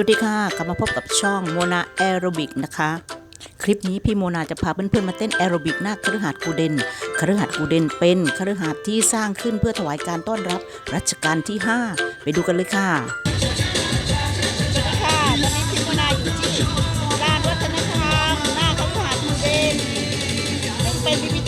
สวัสดีค่ะ กลับมาพบกับช่องโมนาแอโรบิกนะคะ คลิปนี้พี่โมนาจะพาเพื่อนๆมาเต้นแอโรบิกหน้าคฤหาสน์กูเดนคฤหาสน์กูเดนเป็นคฤหาสน์ที่สร้างขึ้นเพื่อถวายการต้อนรับรัชกาลที่ 5 ไปดูกันเลยค่ะที่โมานวัฒนธรรมหน้าคฤหาสกูเดนซึ่งเป็นพิพิธ